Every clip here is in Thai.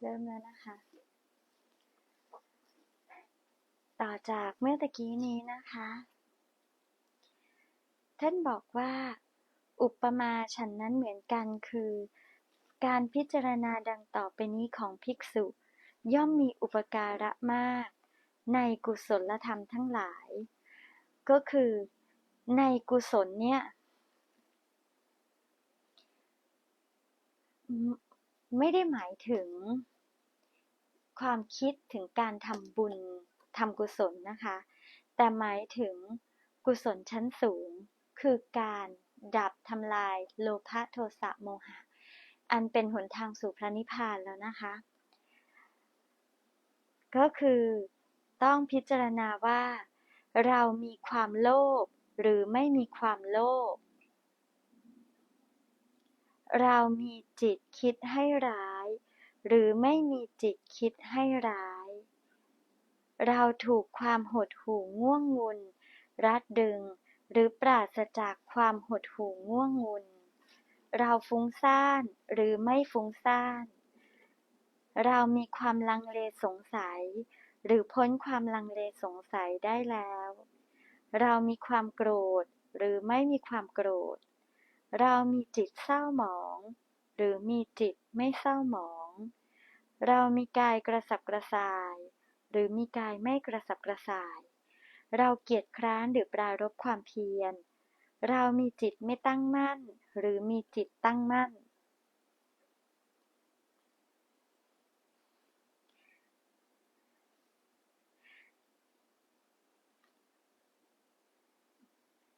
เริ่มแล้วนะคะ ต่อจากเมื่อตะกี้นี้นะคะ ท่านบอกว่า อุปมาฉันนั้นเหมือนกันคือ การพิจารณาดังต่อไปนี้ของภิกษุ ย่อมมีอุปการะมาก ในกุศลธรรมทั้งหลาย ก็คือในกุศลเนี่ย ไม่ได้หมายถึง ความคิดถึงการทำบุญทำกุศลนะคะ แต่หมายถึงกุศลชั้นสูง คือการดับทำลายโลภะโทสะโมหะ อันเป็นหนทางสู่พระนิพพานแล้วนะคะ ก็คือต้องพิจารณาว่า เรามีความโลภหรือไม่มีความโลภ เรามีจิตคิดให้ร้าย หรือไม่มีจิตคิดให้ร้าย เราถูกความหดหู่ง่วงงุน รัดดึง หรือปราศจากความหดหู่ง่วงงุน เราฟุ้งซ่านหรือไม่ฟุ้งซ่าน เรามีความลังเลสงสัย หรือพ้นความลังเลสงสัยได้แล้ว เรามีความโกรธหรือไม่มีความโกรธ เรามีจิตเศร้าหมอง หรือมีจิตไม่เศร้าหมอง เรามีกายกระสับกระส่าย หรือมีกายไม่กระสับกระส่าย เราเกียจคร้านหรือปรารบความเพียร เรามีจิตไม่ตั้งมั่น หรือมีจิตตั้งมั่น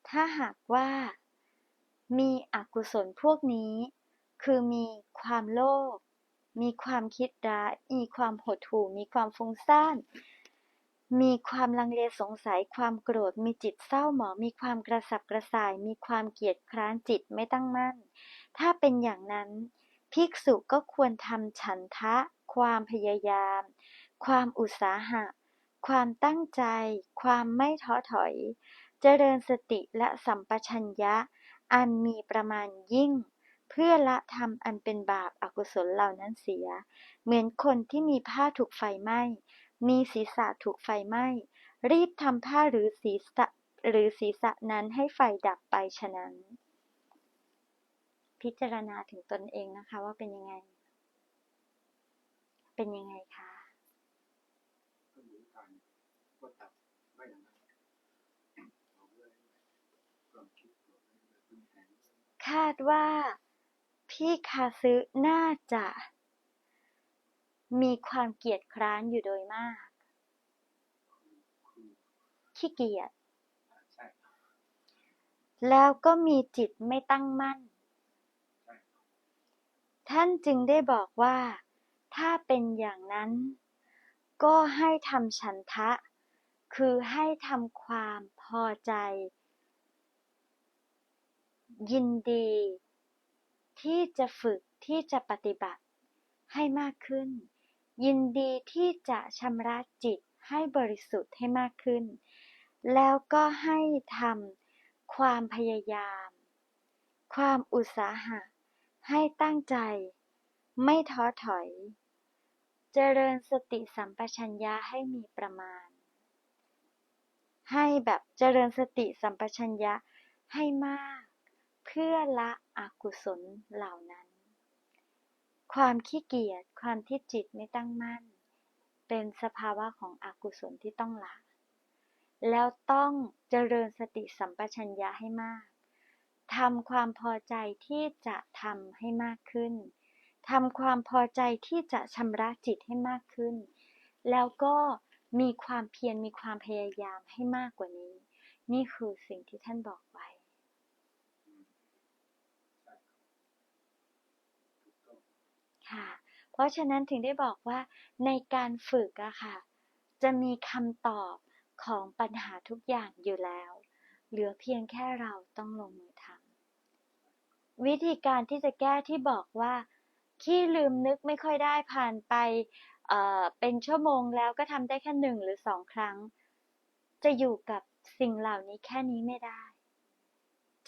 ถ้าหากว่า มีอกุศลพวกนี้ คือมีความโลภ มีความคิดร้าย มีความหดหู่ มีความฟุ้งซ่าน มีความลังเลสงสัย ความโกรธ มีจิตเศร้าหมอง มีความกระสับกระส่าย มีความเกียจคร้านจิตไม่ตั้งมั่น ถ้าเป็นอย่างนั้น ภิกษุก็ควรทำฉันทะ ความพยายาม ความอุตสาหะ ความตั้งใจ ความไม่ท้อถอย เจริญสติและสัมปชัญญะ อันมีประมาณยิ่ง เพื่อละธรรมอันเป็นบาปอากุศลเหล่านั้นเสีย เหมือนคนที่มีผ้าถูกไฟไหม้ มีศีรษะถูกไฟไหม้ รีบทำผ้าหรือศีรษะหรือศีรษะนั้นให้ไฟดับไปฉะนั้น พิจารณาถึงตนเองนะคะว่าเป็นยังไง เป็นยังไงคะก็เหมือนกันก็ตัดไม่อย่างนั้นเอาเรื่อยๆความคิดตัวเองเลยเป็นแผน คาดว่า พี่คาซึน่าจะ มีความเกียจคร้านอยู่โดยมาก ขี้เกียจแล้วก็มีจิตไม่ตั้งมั่น ท่านจึงได้บอกว่า ถ้าเป็นอย่างนั้น ก็ให้ทำฉันทะ คือให้ทำความพอใจ ยินดี ที่จะฝึกที่จะปฏิบัติให้มากขึ้น ยินดีที่จะชำระจิตให้บริสุทธิ์ให้มากขึ้น แล้วก็ให้ทำความพยายาม ความอุตสาหะ ให้ตั้งใจ ไม่ท้อถอย เจริญสติสัมปชัญญะให้มีประมาณ ให้แบบเจริญสติสัมปชัญญะให้มาก พื่อละอกุศลเหล่านั้น ความขี้เกียจ ความที่จิตไม่ตั้งมั่น เป็นสภาวะของอกุศลที่ต้องละ แล้วต้องเจริญสติสัมปชัญญะให้มาก ทำความพอใจที่จะทำให้มากขึ้น ทำความพอใจที่จะชำระจิตให้มากขึ้น แล้วก็มีความเพียร มีความพยายามให้มากกว่านี้ นี่คือสิ่งที่ท่านบอกไว้ อืมใช่ถูกต้อง ค่ะ เพ ราะฉะนั้นถึงได้บอกว่าในการฝึกอะค่ะ จะมีคำตอบของปัญหาทุกอย่างอยู่แล้ว เหลือเพียงแค่เราต้องลงมือทำวิธีการที่จะแก้ที่บอกว่าขี้ลืมนึกไม่ค่อยได้ผ่านไปเเป็นชั่วโมงแล้วก็ทำได้แค่หนึ่งหรือสองครั้ง จะอยู่กับสิ่งเหล่านี้แค่นี้ไม่ได้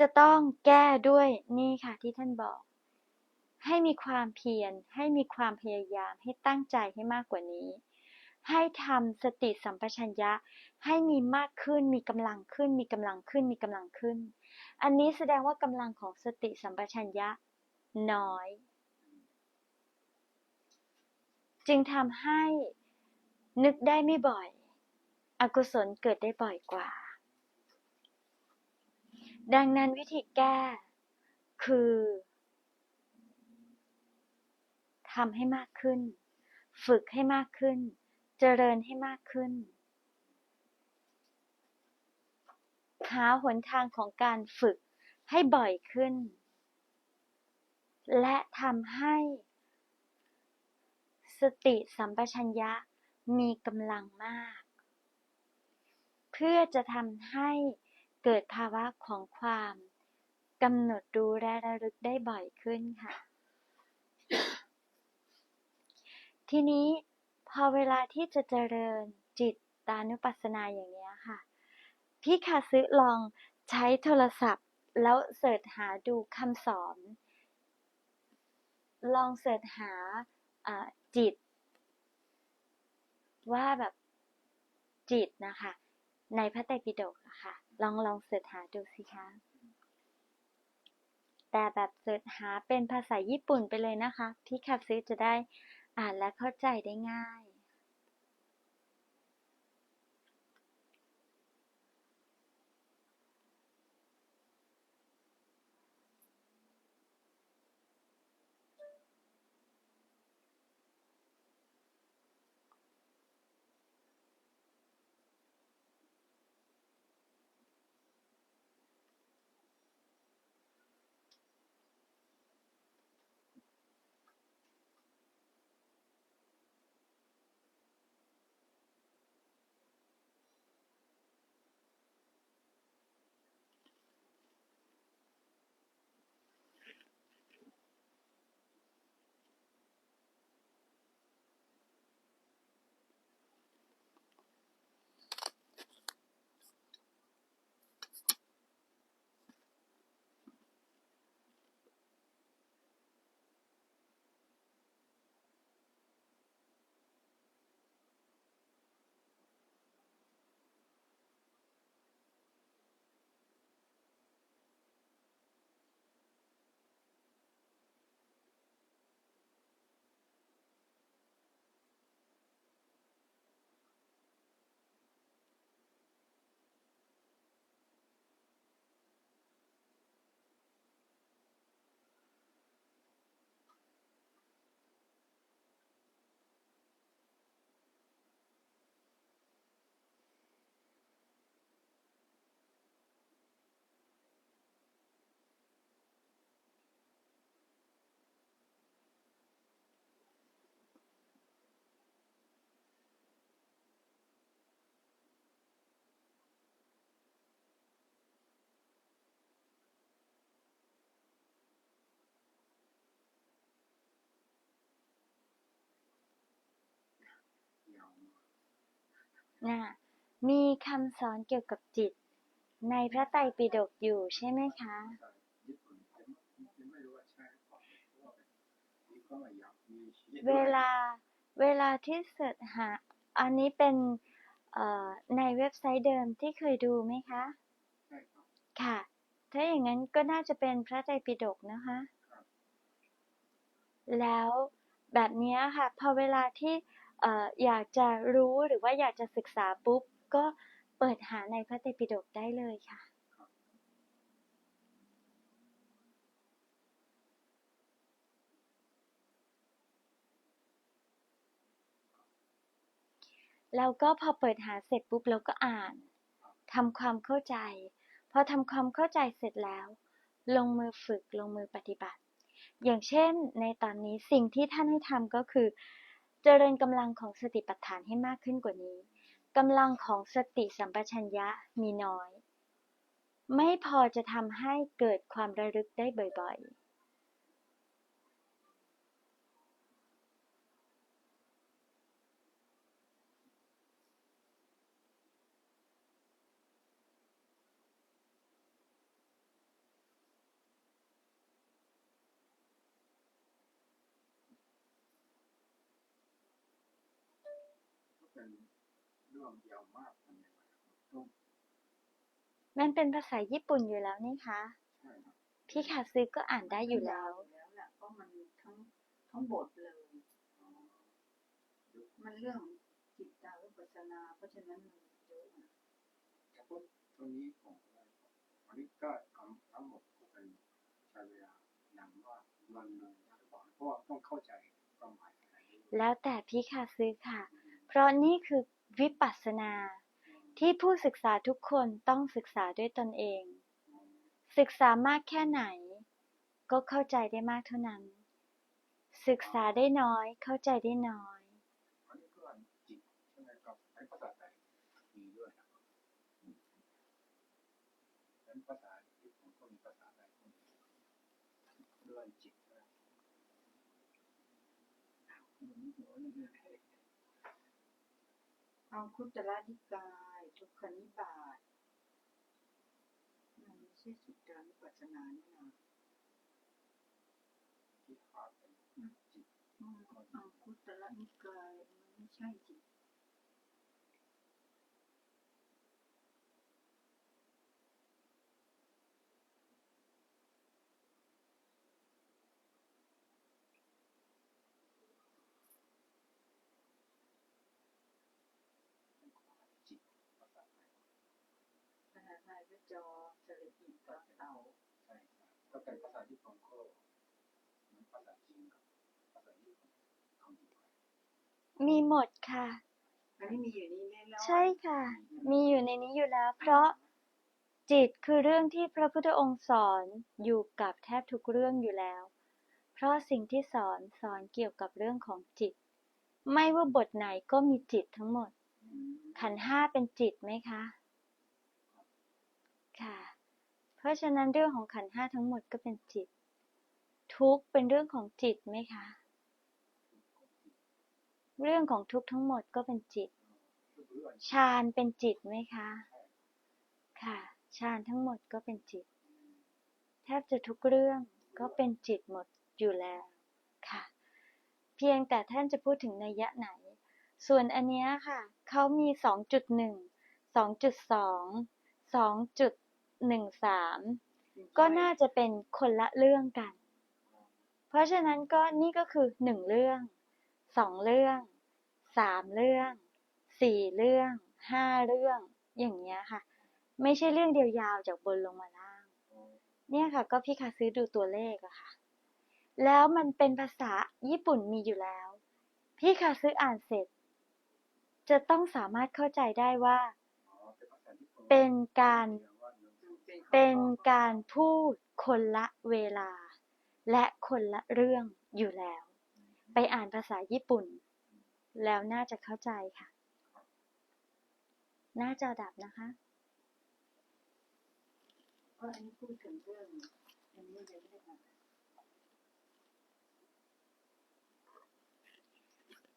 จะต้องแก้ด้วยนี่ค่ะที่ท่านบอก ให้มีความเพียร ให้มีความพยายาม ให้ตั้งใจให้มากกว่านี้ ให้ทำสติสัมปชัญญะ ให้มีมากขึ้น มีกำลังขึ้น มีกำลังขึ้น มีกำลังขึ้น อันนี้แสดงว่ากำลังของสติสัมปชัญญะน้อย จึงทำให้นึกได้ไม่บ่อย อกุศลเกิดได้บ่อยกว่า ดังนั้นวิธีแก้คือ ทำให้มากขึ้น ฝึกให้มากขึ้น เจริญให้มากขึ้น หาหนทางของการฝึกให้บ่อยขึ้น และทำให้ สติสัมปชัญญะมีกำลังมาก เพื่อจะทำให้เกิดภาวะของความกำหนดรู้และระลึกได้บ่อยขึ้นค่ะ ทีนี้พอเวลาที่จะเจริญจิตตานุปัสสนาอย่างนี้ค่ะ พี่คาซึลองใช้โทรศัพท์ แล้วเสิร์ชหาดูคำสอน ลองเสิร์ชหาจิต ว่าแบบจิตนะคะ ในพระไตรปิฎกอะค่ะ ลองลองเสิร์ชหาดูสิคะแต่แบบเสิร์ชหาเป็นภาษาญี่ปุ่นไปเลยนะคะ พี่คาซึจะได้ อ่านและเข้าใจได้ง่าย น่ะมีคำสอนเกี่ยวกับจิต ในพระไตรปิฎกอยู่ใช่ไหมคะเวลาเวลาที่เสิร์ชหา อันนี้เป็นในเว็บไซต์เดิมที่เคยดูไหมคะใช่ค่ะ ถ้าอย่างนั้นก็น่าจะเป็นพระไตรปิฎกนะคะ แล้วแบบนี้ค่ะ พอเวลาที่ อยากจะรู้หรือว่าอยากจะศึกษาปุ๊บ ก็เปิดหาในพระไตรปิฎกได้เลยค่ะแล้วก็พอเปิดหาเสร็จปุ๊บเราก็อ่านทำความเข้าใจ พอทำความเข้าใจเสร็จแล้ว ลงมือฝึกลงมือปฏิบัติ อย่างเช่นในตอนนี้สิ่งที่ท่านให้ทำก็คือ เจริญกำลังของสติปัฏฐานให้มากขึ้นกว่านี้กำลังของสติสัมปชัญญะมีน้อย ไม่พอจะทำให้เกิดความระลึกได้บ่อยๆ เป็นเรื่องยาว มากทำยังไงต้องมันเป็นภาษาญี่ปุ่นอยู่แล้วนี่คะใช่ครับพี่คาซึก็อ่านได้อยู่แล้วแล้วแหละเพราะมันทั้งทั้งบทเลยอ๋อมันเรื่องจิตตาวิปัสสนา เพราะฉะนั้นมันเยอะนะเฉพาะตรงนี้ของอะไรอันนี้ก็ทั้งทั้งหมดก็เป็นใช้เวลานานว่าวันหนึ่งหรือเปล่าเพราะว่าต้องเข้าใจความหมายอะไรด้วยแล้วแต่พี่คาซึค่ะ เพราะนี่คือ วิปัสสนา ที่ผู้ศึกษาทุกคนต้องศึกษาด้วยตนเอง ศึกษามากแค่ไหน ก็เข้าใจได้มากเท่านั้น ศึกษาได้น้อยเข้าใจได้น้อย อันนี้ก็จิตใช่ไหมครับในภาษาไทยมีด้วยนะครับเป็นภาษาญี่ปุ่นก็มีภาษาไทยก็มีเรื่องจิตนะ เอาคุตระนิกายทุกขนิบาตมันไม่ใช่จิตตาวิปัสสนานี่นะที่ขาดเป็นจิตอืมเอาคุตระนิกายมันไม่ใช่จิตจิตภาษาไทย ภาษาไทยก็จอสระอีต่อเต่าใช่ครับก็เป็นภาษาญี่ปุ่นก็เหมือนภาษาจีนกับภาษาญี่ปุ่นคำเดียวกันมีหมดค่ะ อันนี้มีอยู่นี่แน่นอนใช่ค่ะ มีอยู่ในนี้อยู่แล้ว เพราะจิตคือเรื่องที่พระพุทธองค์สอนอยู่กับแทบทุกเรื่องอยู่แล้ว เพราะสิ่งที่สอนสอนเกี่ยวกับเรื่องของจิต ไม่ว่าบทไหนก็มีจิตทั้งหมด ขันธ์ห้าเป็นจิตไหมคะค่ะ เพราะฉะนั้นเรื่องของขันห้าทั้งหมดก็เป็นจิต ทุกเป็นเรื่องของจิตไหมคะ เรื่องของทุกทั้งหมดก็เป็นจิต ฌานเป็นจิตไหมคะ ค่ะ ฌานทั้งหมดก็เป็นจิต แทบจะทุกเรื่องก็เป็นจิตหมดอยู่แล้วค่ะ เพียงแต่ท่านจะพูดถึงนัยยะไหน ส่วนอันเนี้ยค่ะ เขามี 2.1 2.2 2.13ก็น่าจะเป็นคนละเรื่องกัน เพราะฉะนั้นก็นี่ก็คือหนึ่งเรื่องสองเรื่องสามเรื่องสี่เรื่องห้าเรื่อง อย่างเงี้ยค่ะ ไม่ใช่เรื่องเดียวยาวจากบนลงมาล่าง เนี่ยค่ะ ก็พี่คาซื้อดูตัวเลขอะค่ะ แล้วมันเป็นภาษาญี่ปุ่นมีอยู่แล้ว พี่คาซื้ออ่านเสร็จ จะต้องสามารถเข้าใจได้ว่าอ๋อเป็นภาษาญี่ปุ่นเป็นการ เป็นการพูดคนละเวลา และคนละเรื่องอยู่แล้ว ไปอ่านภาษาญี่ปุ่น แล้วน่าจะเข้าใจค่ะ น่าจะดับนะคะเพราะอันนี้พูดถึงเรื่องอันนี้ยังไม่ได้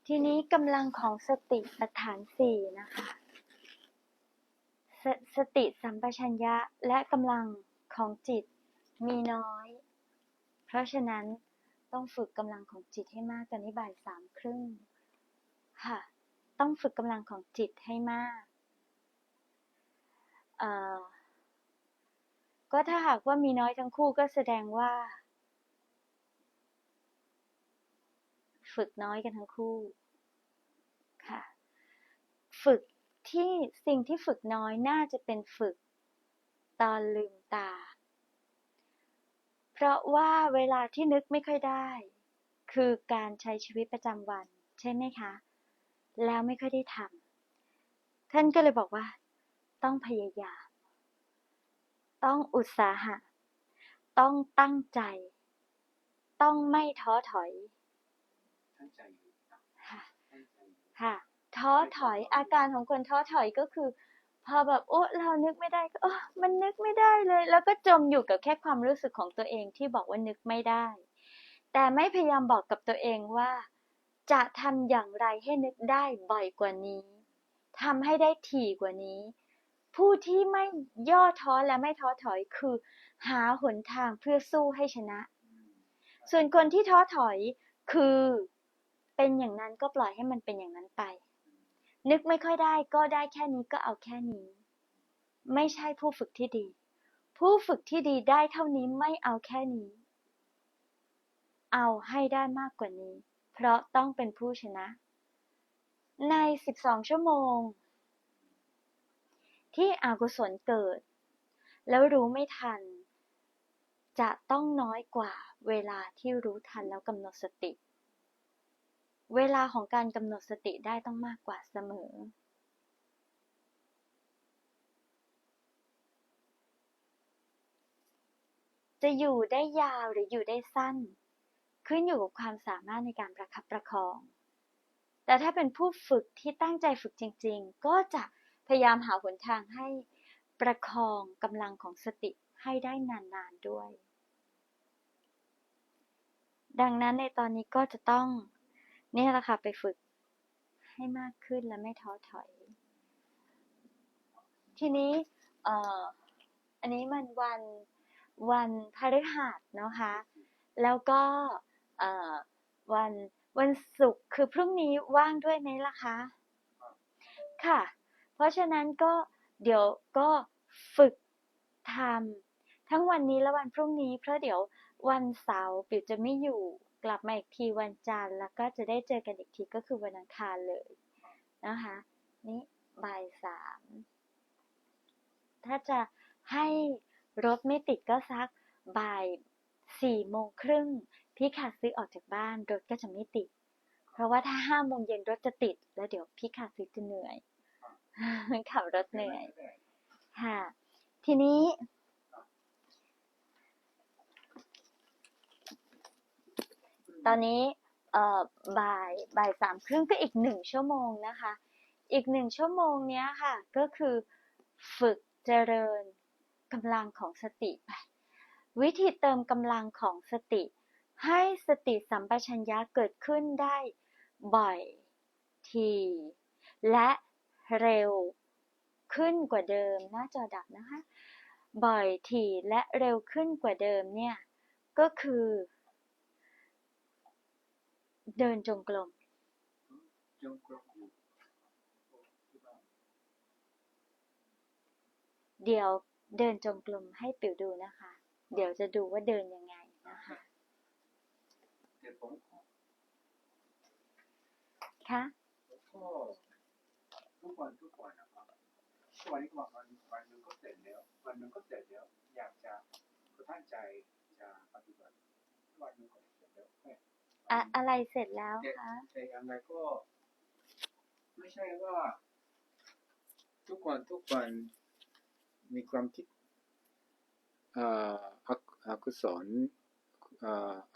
ทีนี้กำลังของสติปัฏฐานสี่นะคะ สสติสัมปชัญญะและกำลังของจิตมีน้อย เพราะฉะนั้นต้องฝึกกำลังของจิตให้มากตอนนี้บ่ายสามครึ่งค่ะ ต้องฝึกกำลังของจิตให้มาก เอ่อ ก็ถ้าหากว่ามีน้อยทั้งคู่ก็แสดงว่า ฝึกน้อยกันทั้งคู่ ค่ะ ฝึก ที่สิ่งที่ฝึกน้อยน่าจะเป็นฝึก ตอนลืมตา เพราะว่าเวลาที่นึกไม่ค่อยได้ คือการใช้ชีวิตประจำวัน ใช่ไหมคะ แล้วไม่ค่อยได้ทำท่านก็เลยบอกว่า ต้องพยายาม ต้องอุตสาหะ ต้องตั้งใจ ต้องไม่ท้อถอย ตั้งใจอยู่นะค่ะตั้งใจอยู่ค่ะ ท้อถอยอาการของคนท้อถอยก็คือ พอแบบโอ้เรานึกไม่ได้ก็เออมันนึกไม่ได้เลย แล้วก็จมอยู่กับแค่ความรู้สึกของตัวเองที่บอกว่านึกไม่ได้ แต่ไม่พยายามบอกกับตัวเองว่า จะทำอย่างไรให้นึกได้บ่อยกว่านี้ทำให้ได้ถี่กว่านี้ ผู้ที่ไม่ย่อท้อและไม่ท้อถอยคือ หาหนทางเพื่อสู้ให้ชนะ ส่วนคนที่ท้อถอยคือเป็นอย่างนั้นก็ปล่อยให้มันเป็นอย่างนั้นไป นึกไม่ค่อยได้ก็ได้แค่นี้ก็เอาแค่นี้ ไม่ใช่ผู้ฝึกที่ดี ผู้ฝึกที่ดีได้เท่านี้ไม่เอาแค่นี้ เอาให้ได้มากกว่านี้ เพราะต้องเป็นผู้ชนะ ใน 12 ชั่วโมง ที่อกุศลเกิด แล้วรู้ไม่ทัน จะต้องน้อยกว่าเวลาที่รู้ทันแล้วกำหนดสติ เวลาของการกำหนดสติได้ต้องมากกว่าเสมอ จะอยู่ได้ยาวหรืออยู่ได้สั้น ขึ้นอยู่กับความสามารถในการประคับประคอง แต่ถ้าเป็นผู้ฝึกที่ตั้งใจฝึกจริง ๆ ก็จะพยายามหาหนทางให้ประคองกำลังของสติให้ได้นาน ๆ ด้วย ดังนั้นในตอนนี้ก็จะต้อง นี่แหละค่ะไปฝึกให้มากขึ้นและไม่ท้อถอย ทีนี้เอ่ออันนี้มันวันวันพฤหัสนะคะ แล้วก็เอ่อวันวันศุกร์คือพรุ่งนี้ว่างด้วยไหมล่ะคะ ค่ะ เพราะฉะนั้นก็เดี๋ยวก็ฝึกทำทั้งวันนี้และวันพรุ่งนี้เพราะเดี๋ยววันเสาร์ปิวจะไม่อยู่ กลับมาอีกทีวันจันทร์ แล้วก็จะได้เจอกันอีกทีก็คือวันอังคารเลยนะคะ นี่บ่ายสามถ้าจะให้รถไม่ติดก็สักบ่ายสี่โมงครึ่งพี่ขาซื้อออกจากบ้านรถก็จะไม่ติด เพราะว่าถ้าห้าโมงเย็นรถจะติด แล้วเดี๋ยวพี่ขาซื้อจะเหนื่อยขับรถเหนื่อยค่ะทีนี้ ตอนนี้เอ่อบ่ายบ่ายสามครึ่งก็อีกหนึ่งชั่วโมงนะคะ อีกหนึ่งชั่วโมงเนี้ยค่ะ ก็คือฝึกเจริญกำลังของสติไป วิธีเติมกำลังของสติ ให้สติสัมปชัญญะเกิดขึ้นได้บ่อยที และเร็วขึ้นกว่าเดิม หน้าจอดับนะคะ บ่อยถี่และเร็วขึ้นกว่าเดิมเนี่ย ก็คือ เดินจงกรมจงกรมอยู่เดี๋ยวเดินจงกรมให้ปิวดูนะคะ เดี๋ยวจะดูว่าเดินยังไงนะคะค่ะทุกวันทุกวันนะครับทุกวันนี้ก็วันวันหนึ่งก็เสร็จแล้ว วันหนึ่งก็เสร็จแล้ว อยากจะก็ตั้งใจจะปฏิบัติวันหนึ่งก็เสร็จแล้ว อะอะไรเสร็จแล้วคะแต่ยังไงก็ ไม่ใช่ว่า ทุกวันทุกวันมีความคิดอ่ออกุอกุศล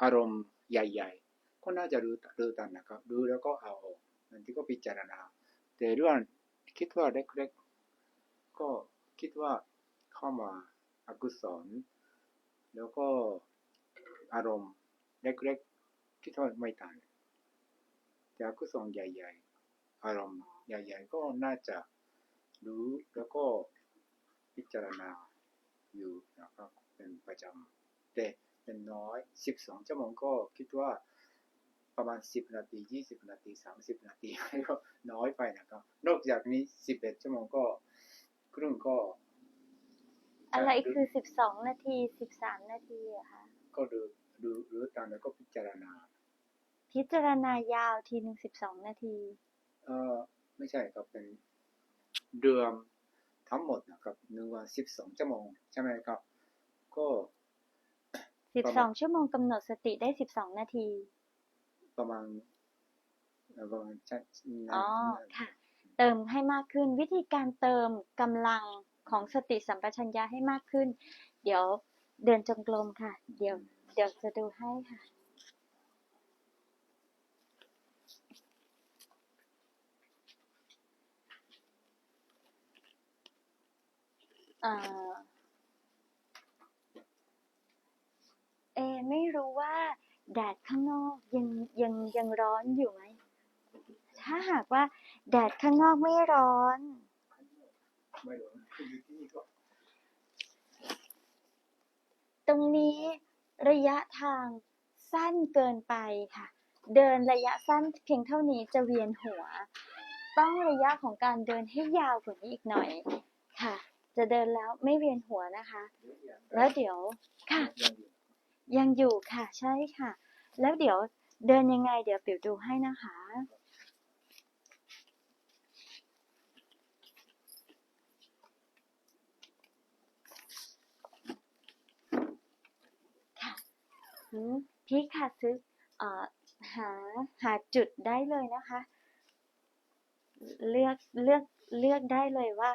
อารมณ์ใหญ่ๆ ก็น่าจะรู้รู้ตันนะครับรู้แล้วก็เอาออกบางทีก็พิจารณา แต่เรื่องคิดว่าเล็กๆ ก็คิดว่าเข้ามาอกุศลแล้วก็อารมณ์เล็กๆ คิดว่าไม่ตันแต่อกุศลใหญ่ๆ อารมณ์ใหญ่ๆ ก็น่าจะรู้แล้วก็พิจารณาอยู่นะครับเป็นประจำแต่เป็นน้อย 12ชั่วโมงก็คิดว่าประมาณ 10 นาที 20 นาที 30 นาทีก็น้อยไปนะครับ นอกจากนี้ 11 ชั่วโมงก็ครึ่งก็ อะไรคือสิบสองนาทีสิบสามนาทีอะคะก็ดู ดูรู้ตามแล้วก็พิจารณา พิจารณายาวทีหนึ่งสิบสองนาที เออไม่ใช่ครับเป็นเดือนทั้งหมดนะครับหนึ่งวันสิบสองชั่วโมงใช่ไหมครับ ก็สิบประสมาอณงชั่วโมงกำหนดสติได้สิบสองนาที ประมาณเอ่อประมาณใช่อ๋อค่ะ เติมให้มากขึ้นวิธีการเติมกำลังของสติสัมปชัญญะให้มากขึ้น เดี๋ยวเดินจงกรมค่ะ เดี๋ยวเดี๋ยวจะดูให้ค่ะเอ่อเอ ไม่รู้ว่าแดดข้างนอกยังยังยังร้อนอยู่ไหม ถ้าหากว่าแดดข้างนอกไม่ร้อนไม่รู้คืออยู่ที่นี่ก็ตรงนี้ ระยะทางสั้นเกินไปค่ะ เดินระยะสั้นเพียงเท่านี้จะเวียนหัว ต้องระยะของการเดินให้ยาวกว่านี้อีกหน่อยค่ะ จะเดินแล้วไม่เวียนหัวนะคะ แล้วเดี๋ยวค่ะ ยังอยู่ค่ะใช่ค่ะ แล้วเดี๋ยวเดินยังไงเดี๋ยวปิ๋วดูให้นะคะค่ะ อืมพี่ค่ะซื้อเอ่อหาหาจุดได้เลยนะคะ เลือกเลือกเลือกได้เลยว่า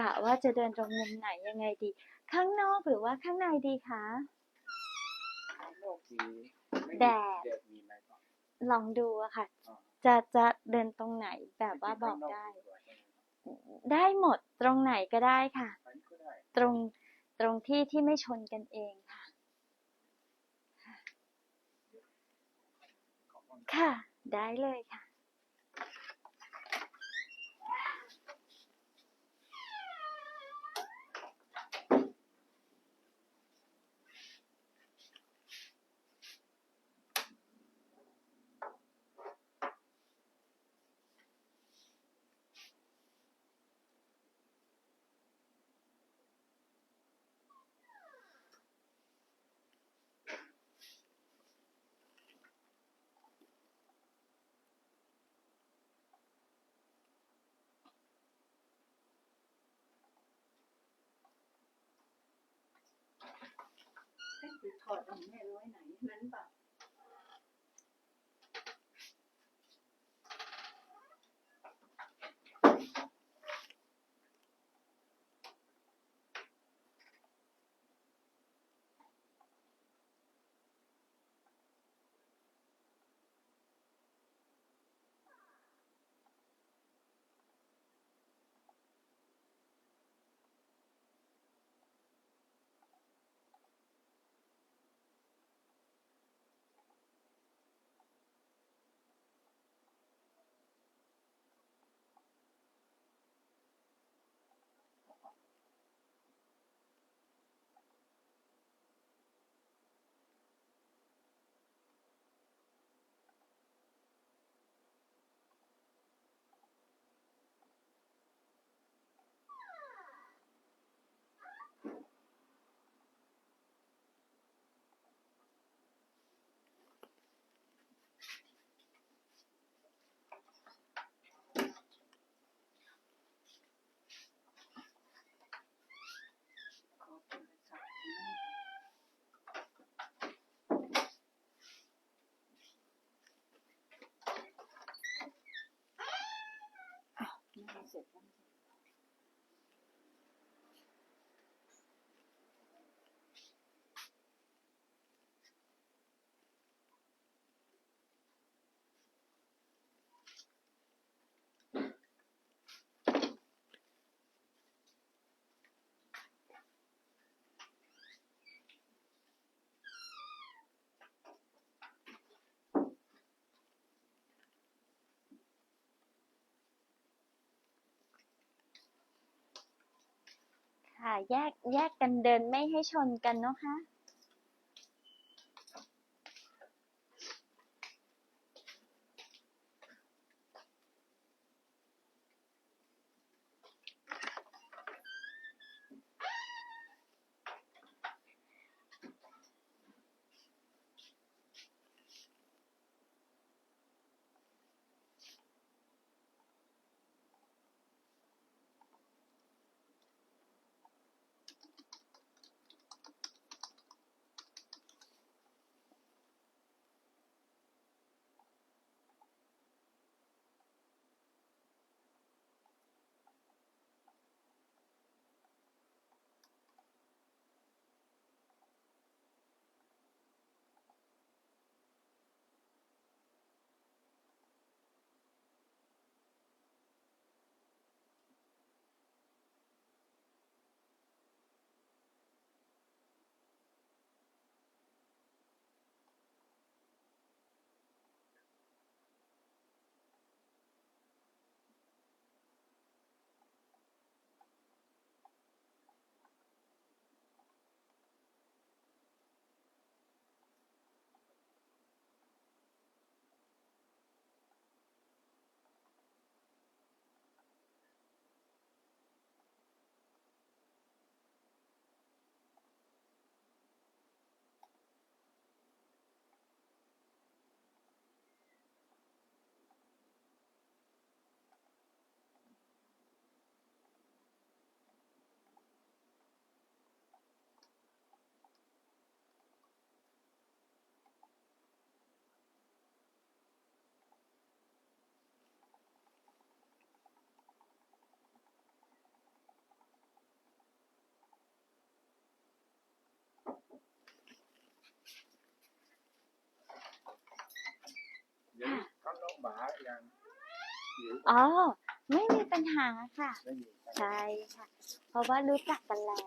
กะว่าจะเดินตรงมุมไหนยังไงดี ข้างนอกหรือว่าข้างในดีคะข้างนอกมีไม่มีแดดแดดมีไหมครับลองดูอะค่ะอ๋อจะจะเดินตรงไหนแบบว่าบอกได้ ได้หมดตรงไหนก็ได้ค่ะอันนี้ก็ได้ตรงตรงที่ที่ไม่ชนกันเองค่ะ ขอบ ค่ะ ได้เลยค่ะ คือถอดของแม่น้อยไหนนั้นเปล่า ค่ะ แยกแยกกันเดินไม่ให้ชนกันเนาะคะ บายังหิวอ๋อ ไม่มีปัญหาค่ะ ไม่มี ใช่ค่ะ เพราะว่ารู้จักกันแล้ว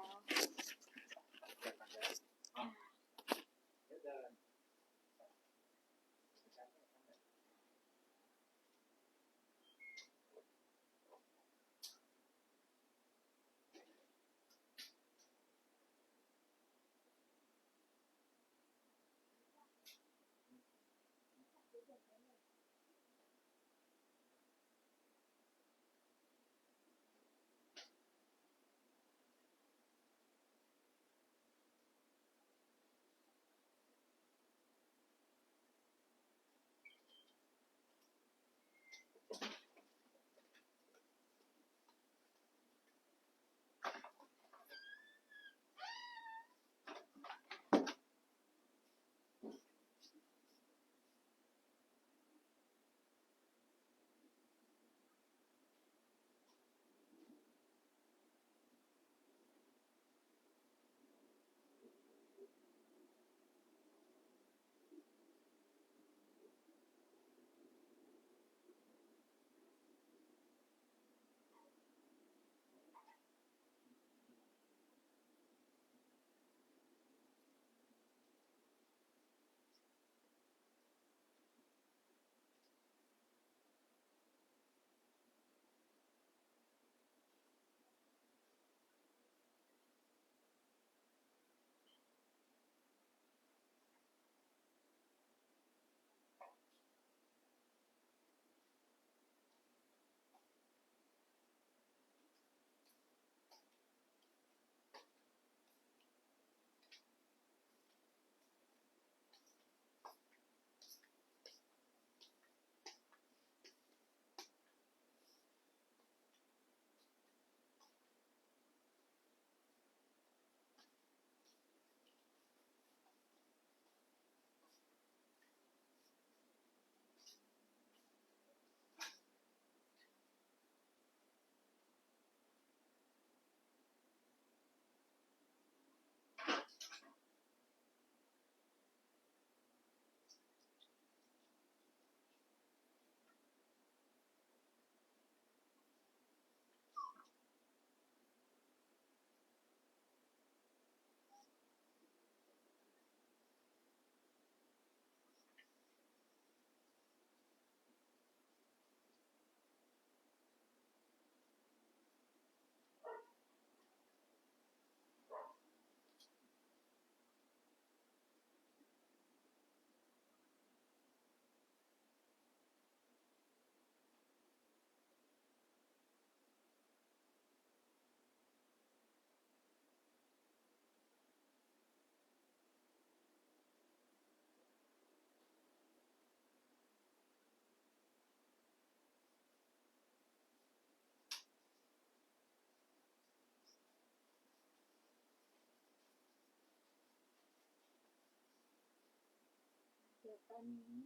ตอนนี้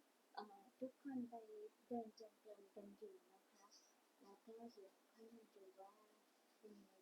ทุกคนไปเดินจงกรมกันอยู่นะคะ แล้วก็เดี๋ยวค่อยดูว่าเป็นไง